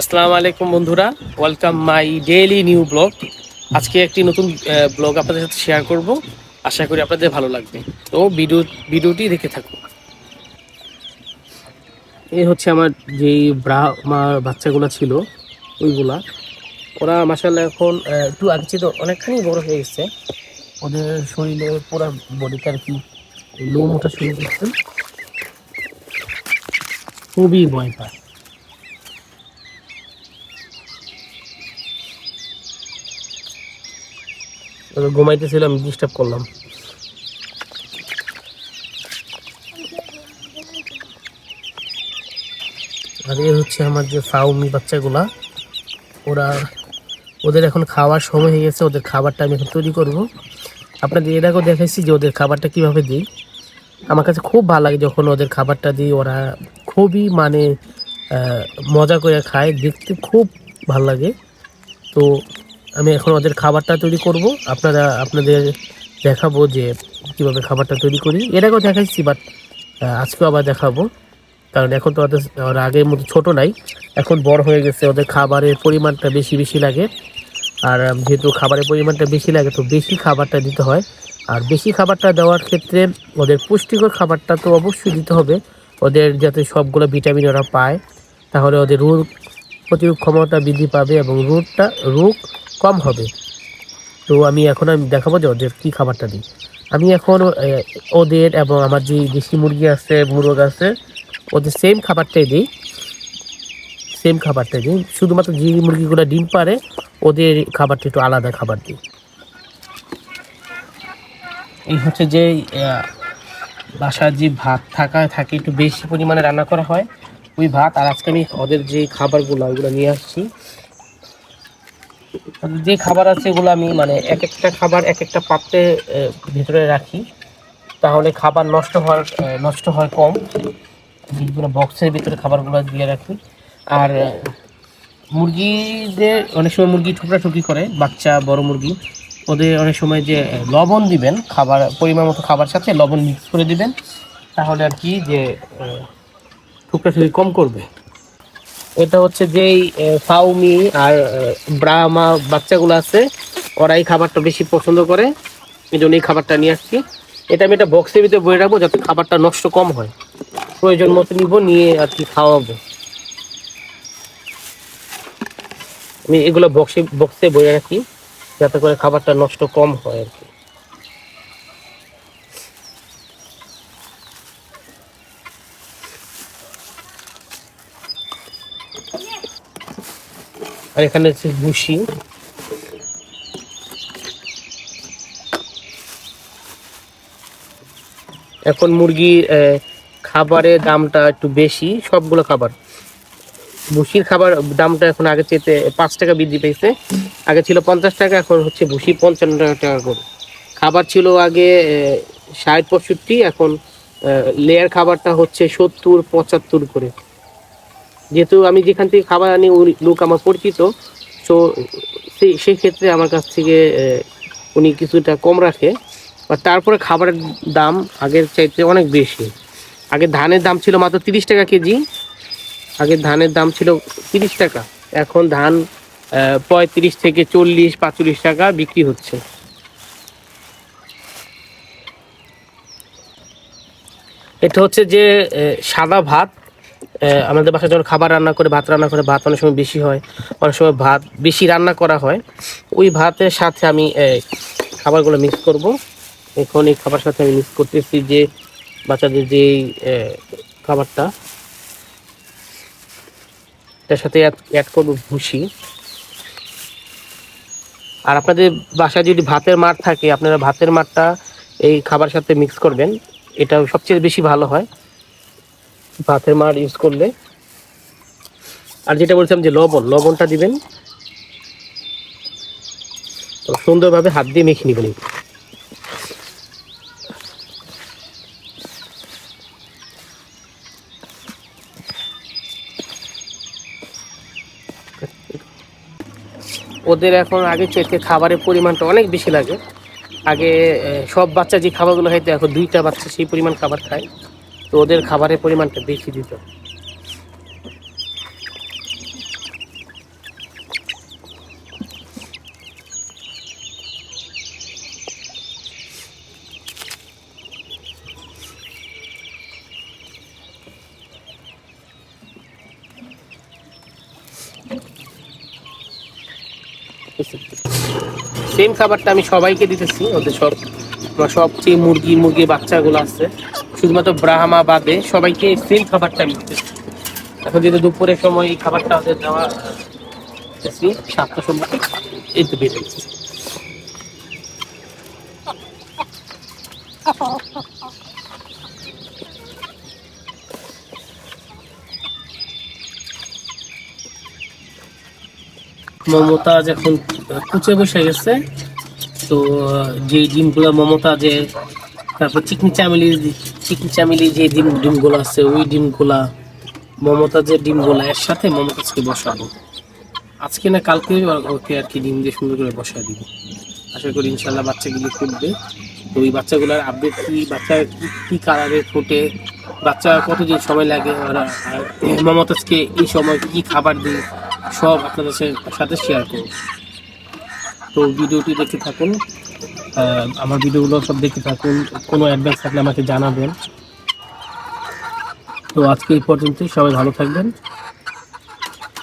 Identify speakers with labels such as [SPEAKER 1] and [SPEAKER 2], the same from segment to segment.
[SPEAKER 1] আসসালামু আলাইকুম বন্ধুরা welcome my daily new blog আজকে একটি নতুন ব্লগ আপনাদের সাথে শেয়ার করব, আশা করি আপনাদের ভালো লাগবে। তো ভিডিও ভিডিওটি দেখে থাকুন। এই হচ্ছে আমার যেই ব্রা, আমার বাচ্চাগুলো ছিল, ওইগুলা। ওরা মাসাল্লাহ এখন একটু আগে চেয়ে অনেকখানি বড় হয়ে গেছে। ওদের শরীরে পুরো বডিতে আর কি লোম ওঠা শুরু করছে। খুবই ভয় পায়। তবে ঘুমাইতেছিলাম ডিস্টার্ব করলাম। আর এ হচ্ছে আমার যে ফাউমি বাচ্চাগুলা, ওরা, ওদের এখন খাওয়ার সময় হয়ে গেছে, ওদের খাবারটা আমি এখন তৈরি করব। আপনাদের এর আগেও দেখাইছি যে ওদের খাবারটা কীভাবে দিই। আমার কাছে খুব ভালো লাগে যখন ওদের খাবারটা দিই, ওরা খুবই মানে মজা করে খায়, দেখতে খুব ভালো লাগে। তো আমি এখন ওদের খাবারটা তৈরি করব। আপনারা, আপনাদের দেখাবো যে কীভাবে খাবারটা তৈরি করি। এর আগেও দেখাইছি বাট আজকেও আবার দেখাবো। কারণ এখন তো ওদের আগের মতো ছোটো নাই। এখন বড় হয়ে গেছে, ওদের খাবারের পরিমাণটা বেশি বেশি লাগে। আর যেহেতু খাবারের পরিমাণটা বেশি লাগে, তো বেশি খাবারটা দিতে হয়। আর বেশি খাবারটা দেওয়ার ক্ষেত্রে ওদের পুষ্টিকর খাবারটা তো অবশ্যই দিতে হবে। ওদের যাতে সবগুলো ভিটামিন ওরা পায়, তাহলে ওদের রোগ প্রতিরোধ ক্ষমতা বৃদ্ধি পাবে এবং রোগটা, রোগ কম হবে। তো আমি এখন আমি দেখাবো যে ওদের কী খাবারটা দিই। আমি এখন ওদের এবং আমার যে দেশি মুরগি আছে, মুরগ আছে, ওদের সেম খাবারটাই দিই। সেম খাবারটাই দিই। শুধুমাত্র যে মুরগিগুলো ডিম পারে, ওদের খাবারটা একটু আলাদা খাবার দিই। এই হচ্ছে যে বাসার যে ভাত থাকা, থাকে একটু বেশি পরিমাণে রান্না করা হয়, ওই ভাত। আর আজকে আমি ওদের যে খাবারগুলো, ওইগুলো নিয়ে আসছি। যে খাবার আছে এগুলো আমি মানে এক একটা খাবার, এক একটা পাত্রে ভিতরে রাখি। তাহলে খাবার নষ্ট হওয়ার নষ্ট হয় কম। যেগুলো বক্সের ভিতরে খাবারগুলো দিয়ে রাখি। আর মুরগিদের অনেক সময় মুরগি টুকরি করে, বাচ্চা, বড় মুরগি। ওদের অনেক সময় যে লবণ দিবেন, খাবার, পরিমাণ মতো খাবার সাথে লবণ মিক্স করে দিবেন। তাহলে আর কি যে টুকরা কম করবে। এটা হচ্ছে যেই ফাউমি আর ব্রাহ্মা বাচ্চাগুলো আছে ওরা এই খাবারটা বেশি পছন্দ করে। এই জন্য এই খাবারটা নিয়ে আসছি। এটা আমি এটা বক্সের ভিতরে বয়ে রাখব যাতে খাবারটা নষ্ট কম হয়। প্রয়োজন মতো নিব, নিয়ে আর কি খাওয়াবো। আমি এগুলো বক্সে বক্সে বয়ে রাখি, যাতে করে খাবারটা নষ্ট কম হয় আর কি। আর এখানে হচ্ছে ভুসি। এখন মুরগির আহ, খাবারের দামটা একটু বেশি সবগুলো খাবার। ভুসির খাবার দামটা এখন আগে চেতে পাঁচ টাকা বৃদ্ধি পেয়েছে। আগে ছিল পঞ্চাশ টাকা এখন হচ্ছে ভুসি পঞ্চান্ন টাকা করে। খাবার ছিল আগে ষাট পঁয়ষট্টি এখন লেয়ার খাবারটা হচ্ছে সত্তর পঁচাত্তর করে। যেহেতু আমি যেখান থেকে খাবার আনি, ওই লোক আমার পরিচিত। তো সেই সেই ক্ষেত্রে আমার কাছ থেকে উনি কিছুটা কম রাখে। আর তারপরে খাবারের দাম আগের চাইতে অনেক বেশি। আগে ধানের দাম ছিল মাত্র তিরিশ টাকা কেজি। আগে ধানের দাম ছিল তিরিশ টাকা। এখন ধান পঁয়ত্রিশ থেকে চল্লিশ, পাঁচচল্লিশ টাকা বিক্রি হচ্ছে। এটা হচ্ছে যে সাদা ভাত। আমাদের বাসায় যখন খাবার রান্না করে, ভাত রান্না করে, ভাত অনেক সময় বেশি হয়। অনেক সময় ভাত বেশি রান্না করা হয়। ওই ভাতের সাথে আমি খাবারগুলো মিক্স করব। এখন এই খাবার সাথে আমি মিক্স করতেছি যে, বাচ্চাদের যে খাবারটা তার সাথে অ্যাড করব ভুসি। আর আপনাদের বাসায় যদি ভাতের মাঠ থাকে, আপনারা ভাতের মাঠটা এই খাবার সাথে মিক্স করবেন। এটা সবচেয়ে বেশি ভালো হয়। ভাতের মার ইউজ করলে। আর যেটা বলছিলাম যে লবণ, লবণটা দিবেন। সুন্দরভাবে হাত দিয়ে মেখে নেবেন ওদের এখন আগে চেয়ে খাবারের পরিমাণটা অনেক বেশি লাগে। আগে সব বাচ্চা যে খাবারগুলো খাইতো এখন দুইটা বাচ্চা সেই পরিমাণ খাবার খায়। তো ওদের খাবারের পরিমাণটা বেশি দিত। সেম খাবারটা আমি সবাইকে দিতেছি, ওদের সব সবচেয়ে মুরগি মুরগি বাচ্চাগুলো আছে। শুধুমাত্র ব্রাহ্মা বাদে সবাইকে সেম খাবারটা দিতেছি এখন যেহেতু দুপুরের সময় এই খাবারটা ওদের দেওয়া সাতটার এই তো বের হয়েছে। মমতা যখন কুচে বসে গেছে, তো যে ডিমগুলো মমতা যে তারপর চিকনি চামেলি চিকনি চামেলি যে ডিম ডিমগুলো আছে, ওই ডিমগুলা, মমতা যে ডিমগুলো, এর সাথে মমতাজকে বসাবো। আজকে না কালকে ওকে আর কি ডিম দিয়ে সুন্দর করে বসায় দিব। আশা করি ইনশাল্লাহ বাচ্চাগুলো ফুটবে। তো ওই বাচ্চাগুলোর আপডেট কি, বাচ্চা কি কালারে ফোটে, বাচ্চা কতদিন সময় লাগে ওরা মমতাজকে এই সময় কি খাবার দিই, সব আপনাদের সাথে শেয়ার করব। তো ভিডিওটি দেখতে থাকুন। আমার ভিডিওগুলো সব দেখতে থাকুন। কোনো অ্যাডভাইস থাকলে আমাকে জানাবেন। তো আজকে এই পর্যন্তই। সবাই ভালো থাকবেন।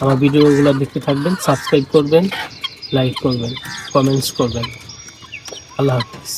[SPEAKER 1] আমার ভিডিওগুলো দেখতে থাকবেন সাবস্ক্রাইব করবেন লাইক করবেন কমেন্টস করবেন। আল্লাহ হাফিজ।